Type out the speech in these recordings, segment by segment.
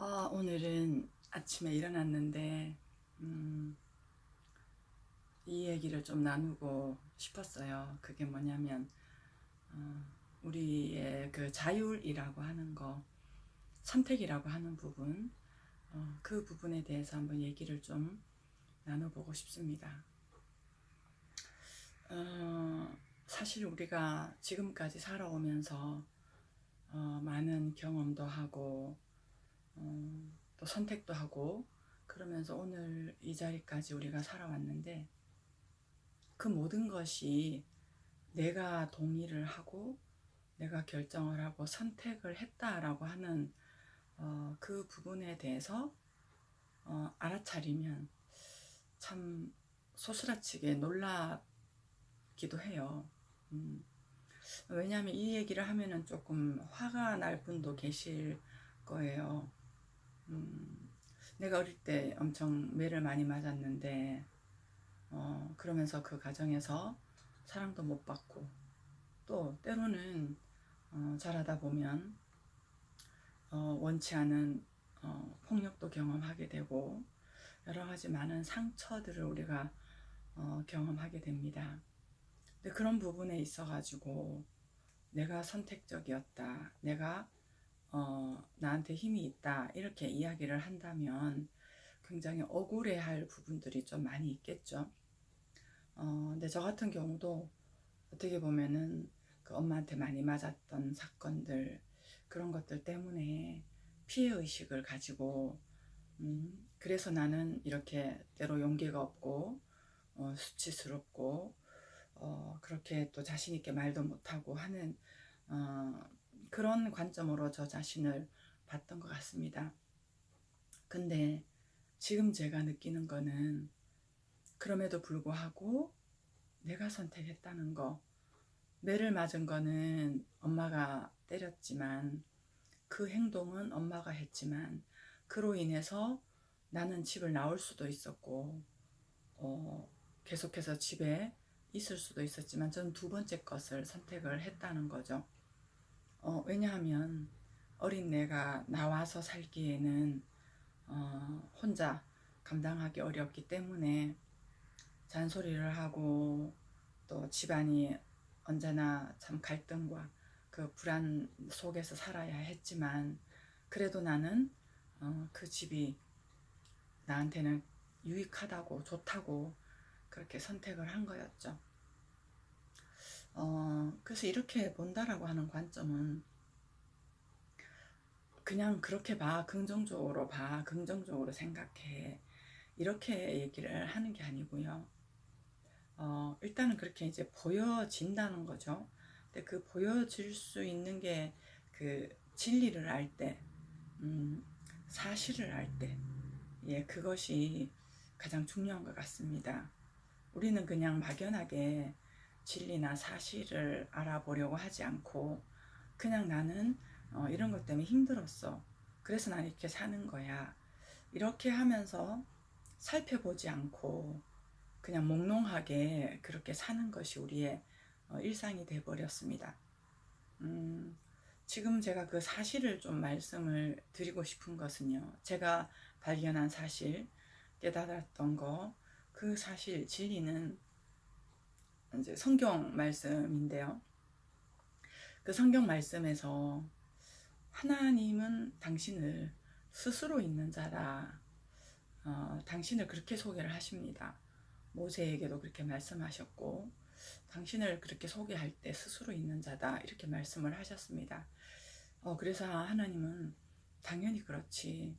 아, 오늘은 아침에 일어났는데, 음, 이 얘기를 좀 나누고 싶었어요. 그게 뭐냐면, 어, 우리의 그 자율이라고 하는 거, 선택이라고 하는 부분, 어, 그 부분에 대해서 한번 얘기를 좀 나눠보고 싶습니다. 어, 사실 우리가 지금까지 살아오면서 어, 많은 경험도 하고, 어, 또 선택도 하고 그러면서 오늘 이 자리까지 우리가 살아왔는데 그 모든 것이 내가 동의를 하고 내가 결정을 하고 선택을 했다라고 하는 어, 그 부분에 대해서 어, 알아차리면 참 소스라치게 놀랍기도 해요. 음, 왜냐하면 이 얘기를 하면은 조금 화가 날 분도 계실 거예요. 음, 내가 어릴 때 엄청 매를 많이 맞았는데, 어, 그러면서 그 가정에서 사랑도 못 받고, 또 때로는 어, 자라다 보면 어, 원치 않은 어, 폭력도 경험하게 되고, 여러 가지 많은 상처들을 우리가 어, 경험하게 됩니다. 근데 그런 부분에 있어 가지고 내가 선택적이었다. 내가 어, 나한테 힘이 있다. 이렇게 이야기를 한다면 굉장히 억울해할 부분들이 좀 많이 있겠죠. 어, 근데 저 같은 경우도 어떻게 보면은 그 엄마한테 많이 맞았던 사건들 그런 것들 때문에 피해 의식을 가지고 음, 그래서 나는 이렇게 때로 용기가 없고 어, 수치스럽고 어, 그렇게 또 자신 있게 말도 못하고 하는 어, 그런 관점으로 저 자신을 봤던 것 같습니다. 근데 지금 제가 느끼는 거는 그럼에도 불구하고 내가 선택했다는 거. 매를 맞은 거는 엄마가 때렸지만 그 행동은 엄마가 했지만 그로 인해서 나는 집을 나올 수도 있었고 어, 계속해서 집에 있을 수도 있었지만 저는 두 번째 것을 선택을 했다는 거죠. 어, 왜냐하면 어린 내가 나와서 살기에는 어, 혼자 감당하기 어렵기 때문에 잔소리를 하고 또 집안이 언제나 참 갈등과 그 불안 속에서 살아야 했지만 그래도 나는 어, 그 집이 나한테는 유익하다고 좋다고 그렇게 선택을 한 거였죠. 어, 그래서 이렇게 본다라고 하는 관점은 그냥 그렇게 봐, 긍정적으로 봐, 긍정적으로 생각해. 이렇게 얘기를 하는 게 아니고요. 어, 일단은 그렇게 이제 보여진다는 거죠. 근데 그 보여질 수 있는 게 그 진리를 알 때, 음, 사실을 알 때, 예, 그것이 가장 중요한 것 같습니다. 우리는 그냥 막연하게 진리나 사실을 알아보려고 하지 않고 그냥 나는 어, 이런 것 때문에 힘들었어. 그래서 난 이렇게 사는 거야. 이렇게 하면서 살펴보지 않고 그냥 몽롱하게 그렇게 사는 것이 우리의 어, 일상이 돼버렸습니다. 음, 지금 제가 그 사실을 좀 말씀을 드리고 싶은 것은요. 제가 발견한 사실, 깨달았던 거, 그 사실, 진리는 이제 성경 말씀인데요. 그 성경 말씀에서 하나님은 당신을 스스로 있는 자라, 어, 당신을 그렇게 소개를 하십니다. 모세에게도 그렇게 말씀하셨고, 당신을 그렇게 소개할 때 스스로 있는 자다, 이렇게 말씀을 하셨습니다. 어, 그래서 하나님은 당연히 그렇지.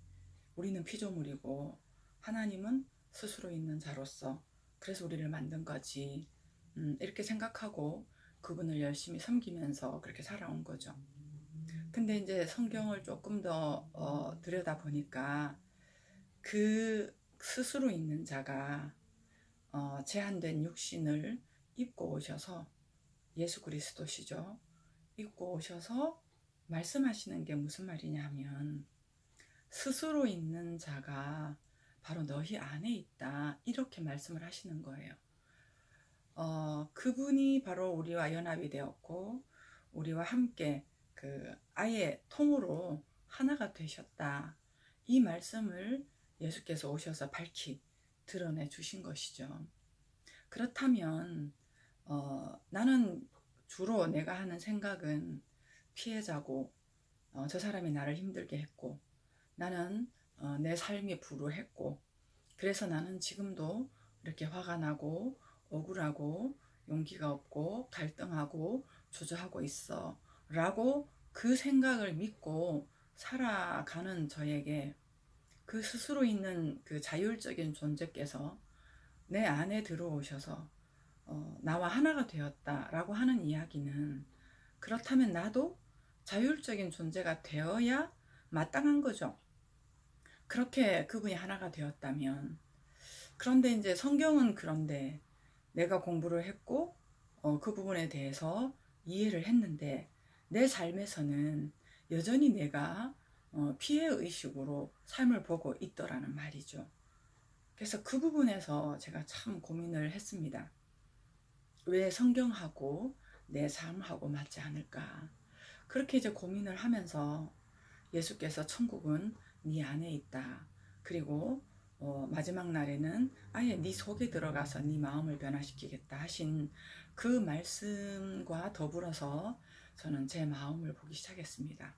우리는 피조물이고, 하나님은 스스로 있는 자로서, 그래서 우리를 만든 거지. 음, 이렇게 생각하고 그분을 열심히 섬기면서 그렇게 살아온 거죠. 근데 이제 성경을 조금 더 어, 들여다 보니까 그 스스로 있는 자가 어, 제한된 육신을 입고 오셔서 예수 그리스도시죠. 입고 오셔서 말씀하시는 게 무슨 말이냐면 스스로 있는 자가 바로 너희 안에 있다 이렇게 말씀을 하시는 거예요. 어, 그분이 바로 우리와 연합이 되었고 우리와 함께 그 아예 통으로 하나가 되셨다. 이 말씀을 예수께서 오셔서 밝히 드러내 주신 것이죠. 그렇다면 어, 나는 주로 내가 하는 생각은 피해자고 어, 저 사람이 나를 힘들게 했고 나는 어, 내 삶이 불우했고 그래서 나는 지금도 이렇게 화가 나고 억울하고 용기가 없고 갈등하고 주저하고 있어 라고 그 생각을 믿고 살아가는 저에게 그 스스로 있는 그 자율적인 존재께서 내 안에 들어오셔서 어, 나와 하나가 되었다라고 하는 이야기는 그렇다면 나도 자율적인 존재가 되어야 마땅한 거죠. 그렇게 그분이 하나가 되었다면 그런데 이제 성경은 그런데 내가 공부를 했고 어, 그 부분에 대해서 이해를 했는데 내 삶에서는 여전히 내가 어, 피해 의식으로 삶을 보고 있더라는 말이죠. 그래서 그 부분에서 제가 참 고민을 했습니다. 왜 성경하고 내 삶하고 맞지 않을까? 그렇게 이제 고민을 하면서 예수께서 천국은 네 안에 있다. 그리고 어, 마지막 날에는 아예 네 속에 들어가서 네 마음을 변화시키겠다 하신 그 말씀과 더불어서 저는 제 마음을 보기 시작했습니다.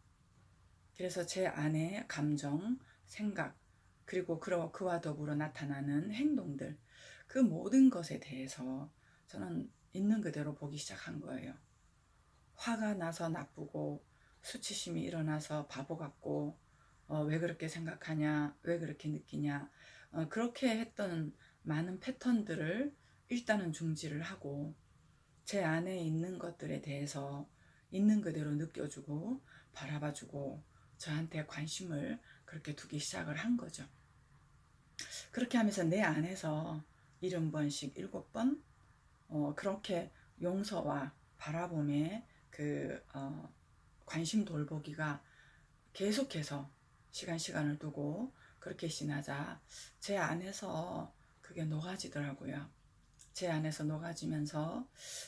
그래서 제 안에 감정, 생각, 그리고 그와 더불어 나타나는 행동들, 그 모든 것에 대해서 저는 있는 그대로 보기 시작한 거예요. 화가 나서 나쁘고 수치심이 일어나서 바보 같고 어, 왜 그렇게 생각하냐, 왜 그렇게 느끼냐 어, 그렇게 했던 많은 패턴들을 일단은 중지를 하고 제 안에 있는 것들에 대해서 있는 그대로 느껴주고 바라봐주고 저한테 관심을 그렇게 두기 시작을 한 거죠. 그렇게 하면서 내 안에서 일흔 번씩 일곱 번 어, 그렇게 용서와 바라봄의 그 어, 관심 돌보기가 계속해서 시간 시간을 두고 그렇게 지나자 제 안에서 그게 녹아지더라고요. 제 안에서 녹아지면서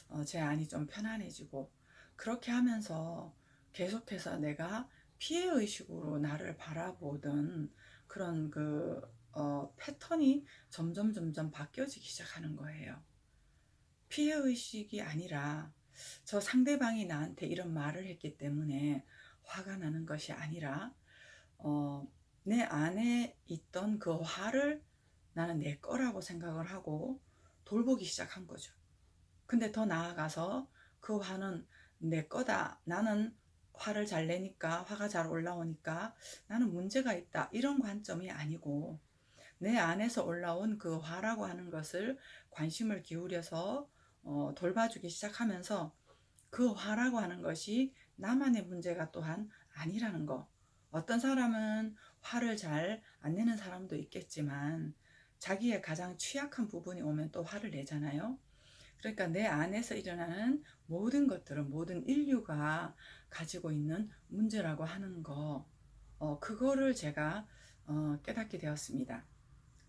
어, 제 안이 좀 편안해지고 그렇게 하면서 계속해서 내가 피해 의식으로 나를 바라보던 그런 그 어, 패턴이 점점 점점 바뀌어지기 시작하는 거예요. 피해 의식이 아니라 저 상대방이 나한테 이런 말을 했기 때문에 화가 나는 것이 아니라 어, 내 안에 있던 그 화를 나는 내 거라고 생각을 하고 돌보기 시작한 거죠. 근데 더 나아가서 그 화는 내 거다. 나는 화를 잘 내니까 화가 잘 올라오니까 나는 문제가 있다. 이런 관점이 아니고 내 안에서 올라온 그 화라고 하는 것을 관심을 기울여서 어, 돌봐주기 시작하면서 그 화라고 하는 것이 나만의 문제가 또한 아니라는 거. 어떤 사람은 화를 잘 안 내는 사람도 있겠지만 자기의 가장 취약한 부분이 오면 또 화를 내잖아요. 그러니까 내 안에서 일어나는 모든 것들은 모든 인류가 가지고 있는 문제라고 하는 거, 어, 그거를 제가 어, 깨닫게 되었습니다.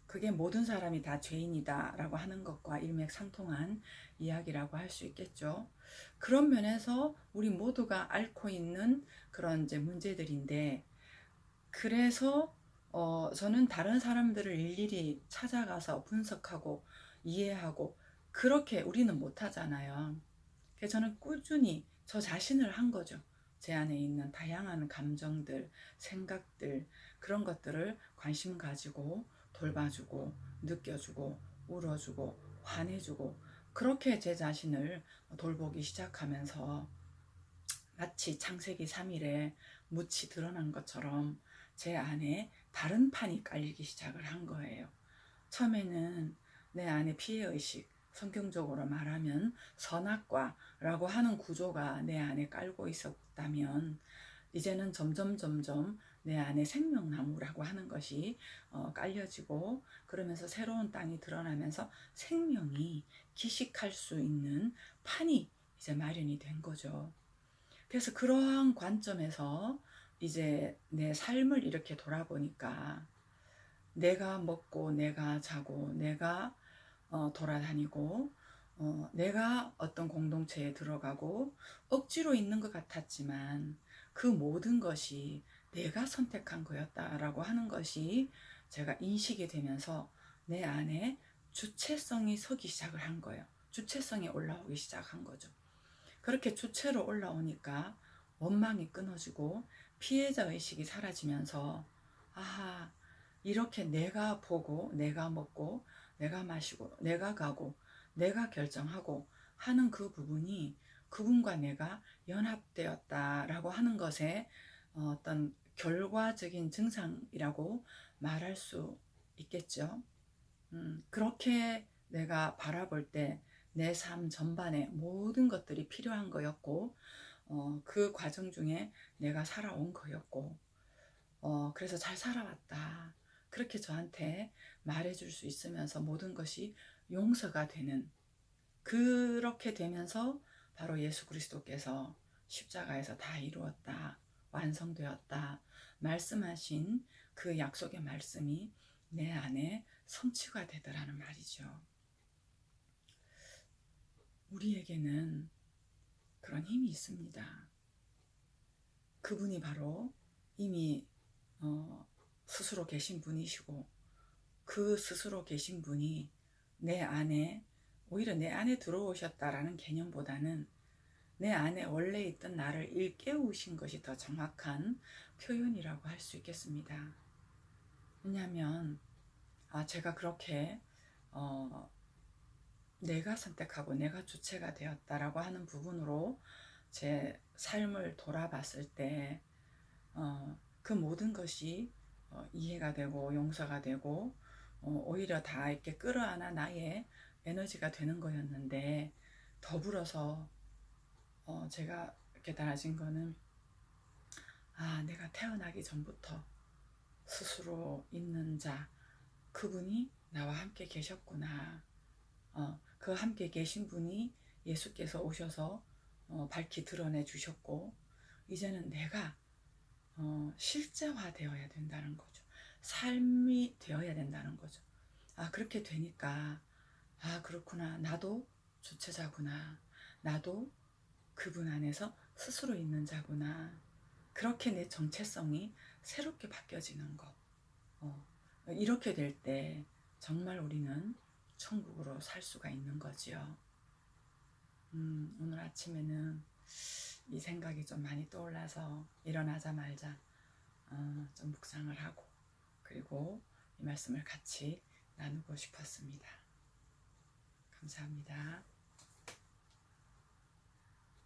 그게 모든 사람이 다 죄인이다라고 하는 것과 일맥상통한 이야기라고 할 수 있겠죠. 그런 면에서 우리 모두가 앓고 있는 그런 이제 문제들인데, 그래서 어, 저는 다른 사람들을 일일이 찾아가서 분석하고 이해하고 그렇게 우리는 못하잖아요. 그래서 저는 꾸준히 저 자신을 한 거죠. 제 안에 있는 다양한 감정들, 생각들, 그런 것들을 관심 가지고 돌봐주고, 느껴주고, 울어주고, 화내주고, 그렇게 제 자신을 돌보기 시작하면서 마치 창세기 3일에 묻이 드러난 것처럼 제 안에 다른 판이 깔리기 시작을 한 거예요. 처음에는 내 안에 피해의식, 성경적으로 말하면 선악과라고 하는 구조가 내 안에 깔고 있었다면 이제는 점점 점점 내 안에 생명나무라고 하는 것이 어, 깔려지고 그러면서 새로운 땅이 드러나면서 생명이 기식할 수 있는 판이 이제 마련이 된 거죠. 그래서 그러한 관점에서 이제 내 삶을 이렇게 돌아보니까 내가 먹고 내가 자고 내가 어, 돌아다니고 어, 내가 어떤 공동체에 들어가고 억지로 있는 것 같았지만 그 모든 것이 내가 선택한 거였다라고 하는 것이 제가 인식이 되면서 내 안에 주체성이 서기 시작을 한 거예요. 주체성이 올라오기 시작한 거죠. 그렇게 주체로 올라오니까 원망이 끊어지고 피해자 의식이 사라지면서 아하 이렇게 내가 보고 내가 먹고 내가 마시고 내가 가고 내가 결정하고 하는 그 부분이 그분과 내가 연합되었다라고 하는 것에 어떤 결과적인 증상이라고 말할 수 있겠죠. 음, 그렇게 내가 바라볼 때 내 삶 전반에 모든 것들이 필요한 거였고, 어, 그 과정 중에 내가 살아온 거였고, 어, 그래서 잘 살아왔다. 그렇게 저한테 말해줄 수 있으면서 모든 것이 용서가 되는, 그렇게 되면서 바로 예수 그리스도께서 십자가에서 다 이루었다. 완성되었다. 말씀하신 그 약속의 말씀이 내 안에 성취가 되더라는 말이죠. 우리에게는 그런 힘이 있습니다. 그분이 바로 이미 어, 스스로 계신 분이시고 그 스스로 계신 분이 내 안에 오히려 내 안에 들어오셨다라는 개념보다는 내 안에 원래 있던 나를 일깨우신 것이 더 정확한 표현이라고 할 수 있겠습니다. 왜냐하면 아, 제가 그렇게 어, 내가 선택하고 내가 주체가 되었다라고 하는 부분으로 제 삶을 돌아봤을 때, 어, 그 모든 것이 어, 이해가 되고 용서가 되고 어, 오히려 다 이렇게 끌어안아 나의 에너지가 되는 거였는데 더불어서 어, 제가 깨달아진 거는 아 내가 태어나기 전부터 스스로 있는 자 그분이 나와 함께 계셨구나. 어, 그 함께 계신 분이 예수께서 오셔서 어, 밝히 드러내 주셨고 이제는 내가 어, 실제화 되어야 된다는 거죠. 삶이 되어야 된다는 거죠. 아 그렇게 되니까 아 그렇구나 나도 주체자구나 나도 그분 안에서 스스로 있는 자구나 그렇게 내 정체성이 새롭게 바뀌어지는 것 어, 이렇게 될 때 정말 우리는 천국으로 살 수가 있는 거지요. 음, 오늘 아침에는 이 생각이 좀 많이 떠올라서 일어나자마자 어, 좀 묵상을 하고 그리고 이 말씀을 같이 나누고 싶었습니다. 감사합니다.